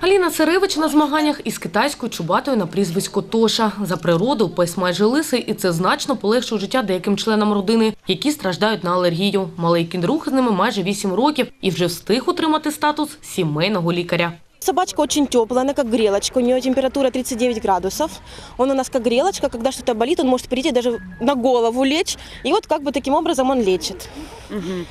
Аліна Царевич на змаганнях із китайською чубатою на прізвисько Тоша. За природу пес майже лисий, і це значно полегшує життя деяким членам родини, які страждають на алергію. Малий кіндрух з ними майже 8 років і вже встиг отримати статус сімейного лікаря. Собачка очень теплая, она как грелочка, у нее температура 39 градусов. Он у нас как грелочка, когда что-то болит, он может прийти даже на голову лечь. И вот как бы таким образом он лечит.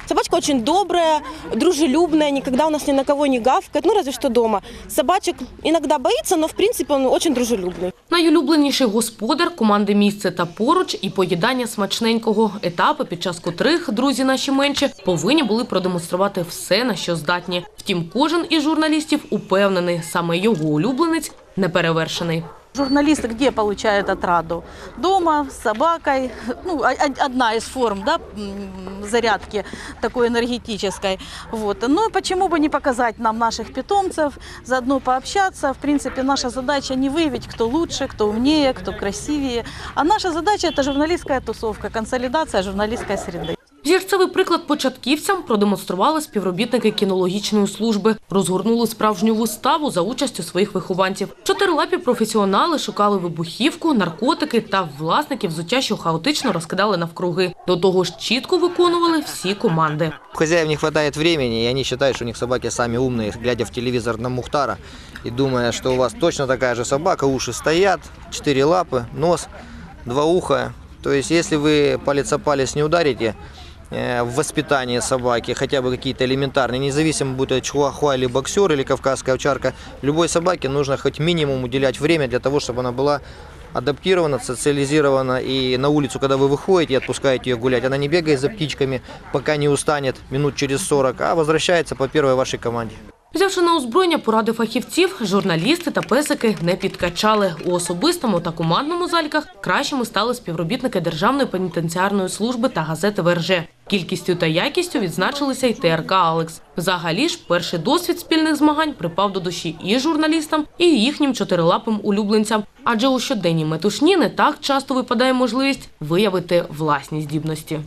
Собачка очень добрая, дружелюбная, никогда у нас ни на кого не гавкает, ну разве что дома. Собачек иногда боится, но в принципе он очень дружелюбный. Найулюбленіший господар команди місце та поруч і поїдання смачненького етапи, під час котрих друзі наші менші повинні були продемонструвати все, на що здатні. Втім, кожен із журналістів упевнений, саме його улюбленець неперевершений. Журналисты где получают отраду? Дома, с собакой. Ну, о- о- одна из форм да, м, зарядки такой энергетической. Вот. Ну и почему бы не показать нам наших питомцев, заодно пообщаться. В принципе, наша задача не выявить, кто лучше, кто умнее, кто красивее. А наша задача – это журналистская тусовка, консолидация журналистской среды. Зірцевий приклад початківцям продемонстрували співробітники кінологічної служби. Розгорнули справжню виставу за участю своїх вихованців. Чотирилапі професіонали шукали вибухівку, наркотики та власників взуття, що хаотично розкидали навкруги. До того ж, чітко виконували всі команди. У хозяев не хватает времени, и они считают, что у них собаки сами умные, глядя в телевизор на Мухтара и думая, что у вас точно такая же собака, уши стоят, четыре лапы, нос, два уха. То есть, если вы палец о палец не ударите э, в воспитании собаки, хотя бы какие-то элементарные, независимо будет это чихуахуа или боксер или кавказская овчарка, любой собаке нужно хоть минимум уделять время для того, чтобы она была адаптирована, социализирована. И на улицу, когда вы выходите и отпускаете ее гулять, она не бегает за птичками, пока не устанет минут через 40, а возвращается по первой вашей команде. Взявши на озброєння поради фахівців, журналісти та песики не підкачали. У особистому та командному заліках кращими стали співробітники Державної пенітенціарної служби та газети ВРЖ. Кількістю та якістю відзначилися й ТРК Алекс. Взагалі ж, перший досвід спільних змагань припав до душі і журналістам, і їхнім чотирилапим улюбленцям. Адже у щоденній метушні не так часто випадає можливість виявити власні здібності.